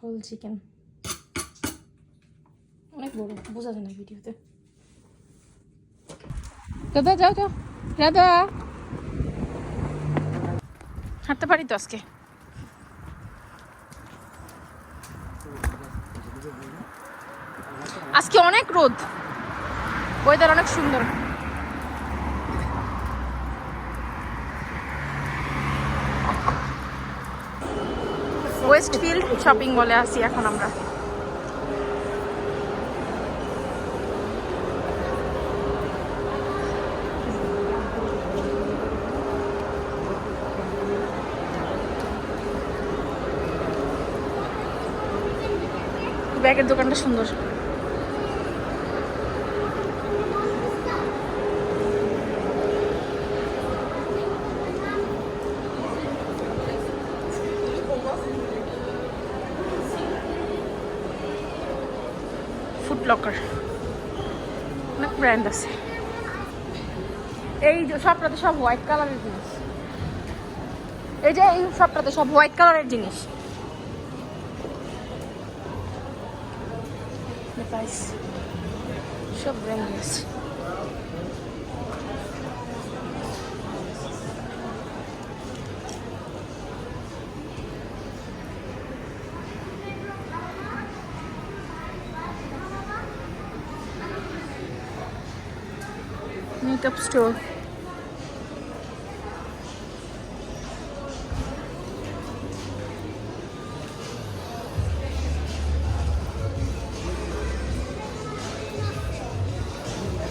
Whole chicken অনেক বড়, বোঝা যায় না ভিডিওতে। দাদা যাও যাও। দাদা হাঁটতে পারি তো আজকে? আজকে অনেক রোদ। ওয়েদার অনেক সুন্দর। ওয়েস্টফিল্ড শপিং মলে আসি এখন আমরা। ব্যাগের দোকানটা সুন্দর। ব্র্যান্ড আছে। এই যে সবটাতে সব হোয়াইট কালারের জিনিস। এই যে এই সবটাতে সব হোয়াইট কালারের জিনিস। সব ব্র্যান্ড আছে। makeup store.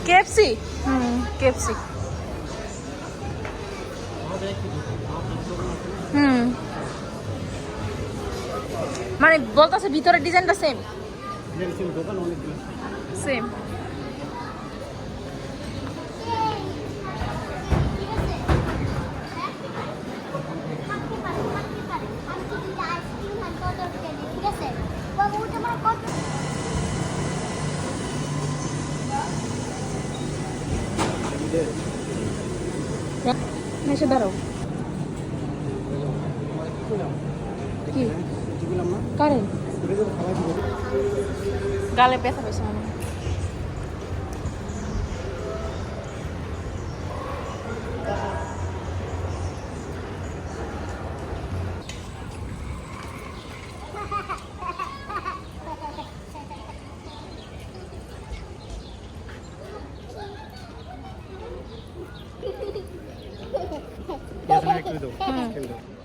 KFC? হুম KFC. হুম মানে বলতেছে ভিতরের ডিজাইনটা সেম সেম এসে দাঁড়াও। কি? কারেন্ট। গালে ব্যথা পেয়েছে 그래도 응.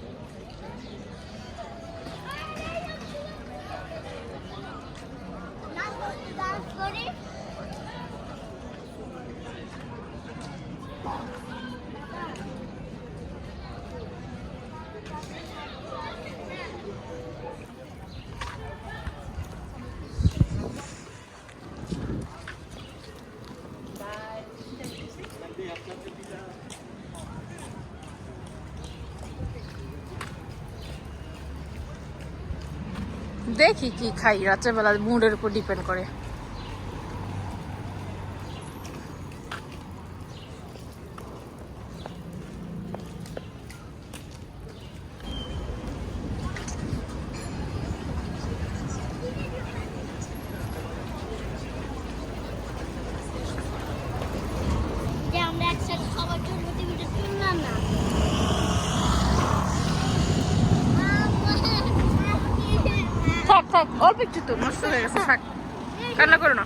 দেখি কি খাই রাত্রেবেলা মুডের উপর ডিপেন্ড করে যে আমরা একসাথে সবার জন্য টিভিটা শুনলাম না থাক থাক অল্প একটু তো নষ্ট হয়ে গেছে থাক। কান্না করো না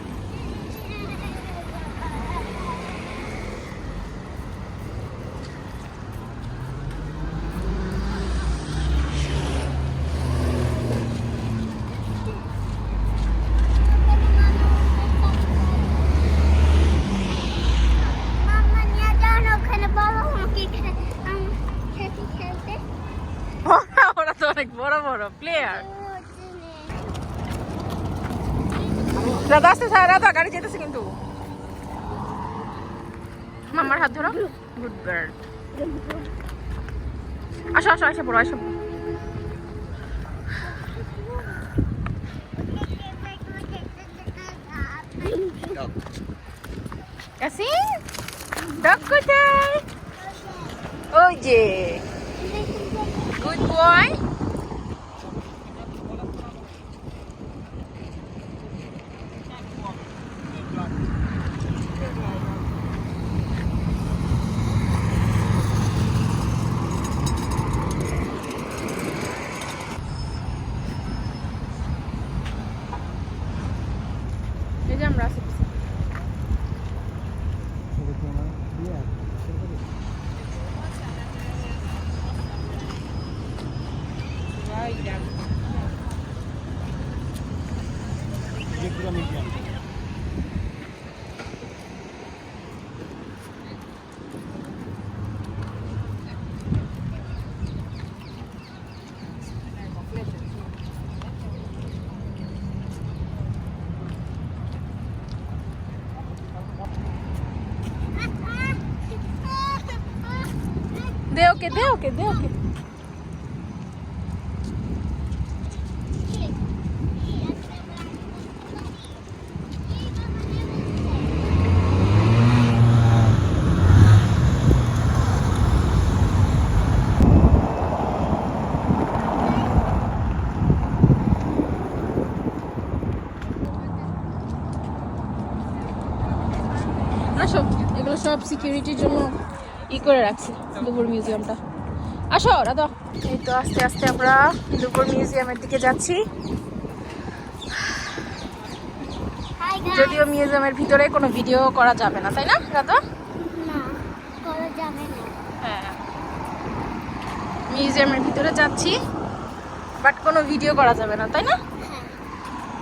মাম্মা নিয়ে যাও না ওখানে বাবা আমাকে খে- আম- খেতে খেলতে ওরা ওরা তো অনেক বড় বড় প্লেয়ার দাদা আসতে স্যার দাদা গাড়ি যেতেছে কিন্তু মামার হাত ধরো। গুড বার্ড আসো আসো আসো পড়ো আসো। ওই যে গুড বয় पूरा Deu que deu que deu que. সব সিকিউরিটির জন্য ই করে রাখছি দুপুর মিউজিয়ামটা আসো রাধা। এই তো আস্তে আস্তে আমরা দুপুর মিউজিয়ামের দিকে যাচ্ছি। যদিও মিউজিয়ামের ভিতরে কোনো ভিডিও করা যাবে না তাই না রাধা? না করা যাবে না। হ্যাঁ। মিউজিয়ামের ভিতরে যাচ্ছি বাট কোনো ভিডিও করা যাবে না তাই না? হ্যাঁ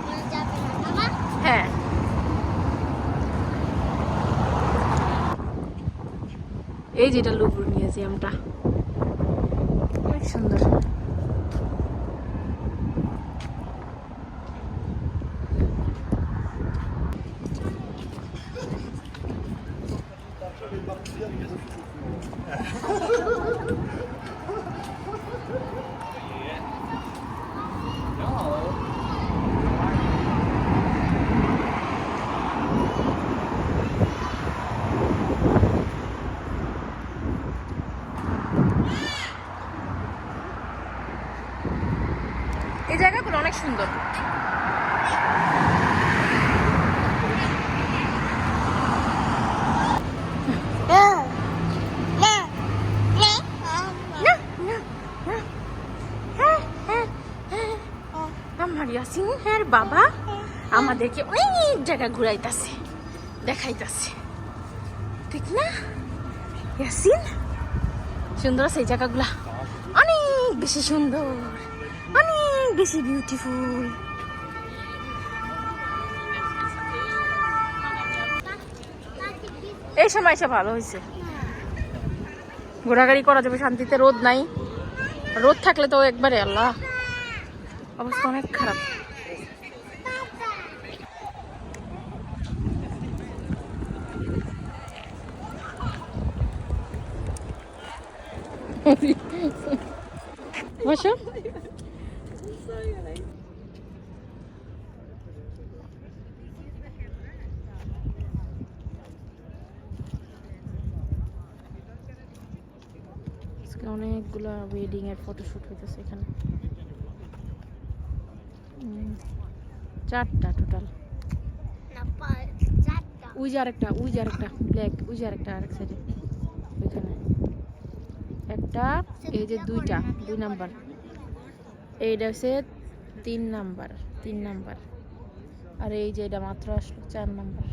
করা যাবে না মামা হ্যাঁ এই যেটা লুবুর মিউজিয়ামটা অনেক সুন্দর এই জায়গাগুলো অনেক সুন্দর। আমার ইয়াসিনের বাবা আমাদেরকে অনেক জায়গা ঘুরাইতাছে, দেখাইতাছে। ঠিক না? ইয়াসিন, সুন্দর আছে এই জায়গাগুলা? অনেক বেশি সুন্দর। অনেক বেশি বিউটিফুল এই সময় এসে ভালো হয়েছে। ঘোরাঘুরি করা যাবে, শান্তিতে রোদ নাই। রোদ থাকলে তো একবারে আল্লাহ। অবস্থা অনেক খারাপ। বসো। আজকে অনেকগুলো ওয়েডিং এর ফটোশুট হইতেছে এখানে। চারটা টোটাল ওই যে আরেকটা ওই যে আরেকটা ব্ল্যাক ওই যে আরেকটা আরেক সাইডে ওইখানে। একটা এই যে দুইটা দুই নাম্বার এইটা হচ্ছে তিন নাম্বার তিন নাম্বার আর এই যে এটা মাত্র আসলো চার নাম্বার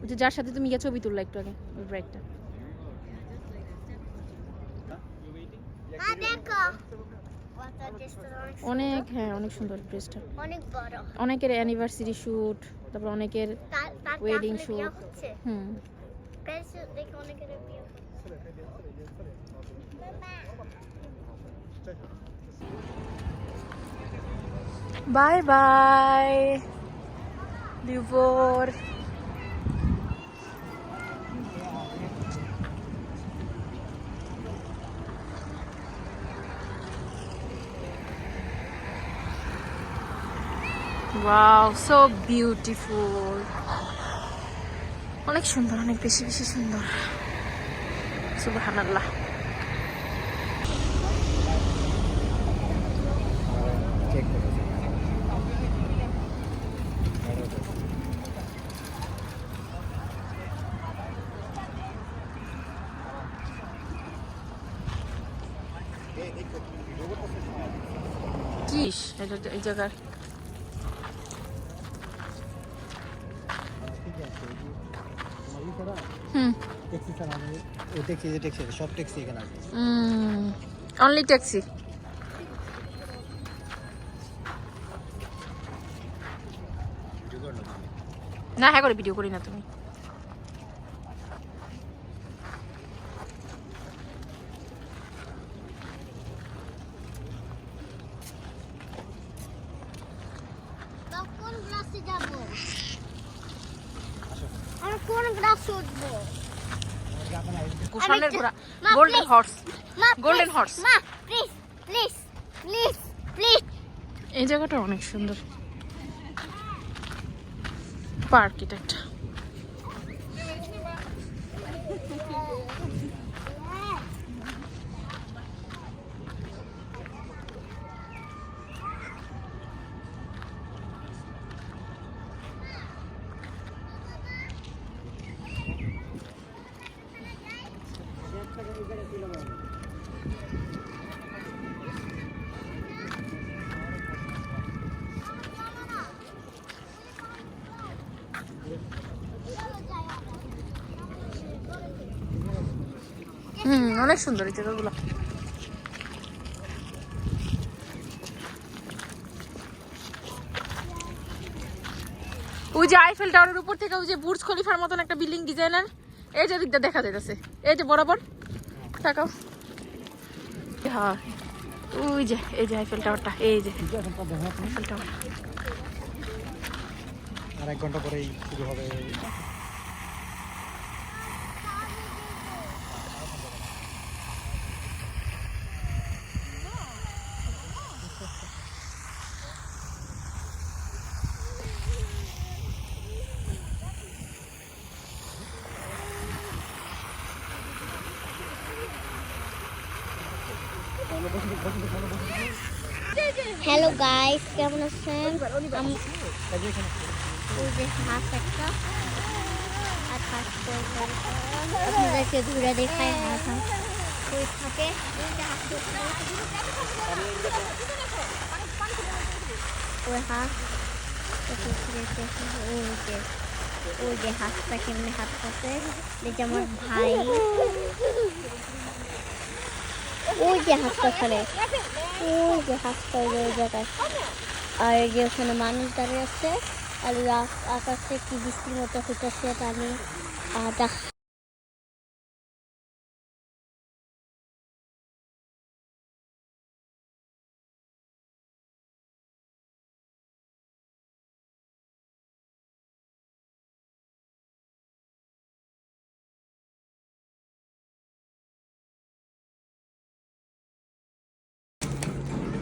ওই যে যার সাথে তুমি গিয়ে ছবি তুললা একটু আগে ওই ব্রাইটটা অনেক হ্যাঁ অনেক সুন্দর ড্রেসটা অনেক বড়। অনেকের অ্যানিভার্সারি শ্যুট তারপর অনেকের ওয়েডিং. হচ্ছে? হুম। বাই বাই দুপুর ওয়াও সো বিউটিফুল অনেক সুন্দর, অনেক বেশি বেশি সুন্দর। সুবহানাল্লাহ। চেক করেছি কি? এটা এই জায়গার হুম। ট্যাক্সি ছাড়া ওই ট্যাক্সি যে ট্যাক্সি সব ট্যাক্সি এখানে আছে। অনলি ট্যাক্সি না হ্যাঁ করে ভিডিও করি না তুমি বা কোন ক্লাসে যাব আমি কোন ক্লাসে উঠবো ঘোড়া। Golden horse. মা প্লিজ প্লিজ প্লিজ প্লিজ এই জায়গাটা অনেক সুন্দর। পার্ক এটা একটা। হুম, অনেক সুন্দর এই জায়গাগুলো। ওই যে আইফেল টাওয়ারের উপর থেকে ওই যে বুর্জ খলিফার মতন একটা বিল্ডিং ডিজাইনার এই যে দিকটা দেখা যাইতেছে। এই যে বরাবর, তাকাও। হ্যাঁ ওই যে, এই যে আইফেল টাওয়ারটা এই যে আইফেল টাওয়ার আর এক ঘণ্টা পরেই শুরু হবে। হ্যালো গাইস কেমন আছেন? হাঁস একটা। হাঁস আপনাদেরকে ঘুরে দেখায় হাঁস ওই থাকে? ওই হাঁস যে ওই যে হাঁসটা কেমনি হাত পাশে আমার ভাই। যে হাঁসটা ওখানে। ওই যে হাঁসটা ওই জায়গায়। আর এই যে ওখানে মানুষ দাঁড়িয়ে আছে। আর আকাশে কি বৃষ্টির মতো হইতেছে পানি আর দেখ-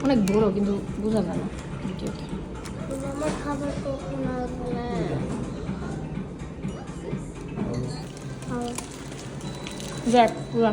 অনেক বড় কিন্তু বোঝা যায় না ভিডিওতে যাক পুরা।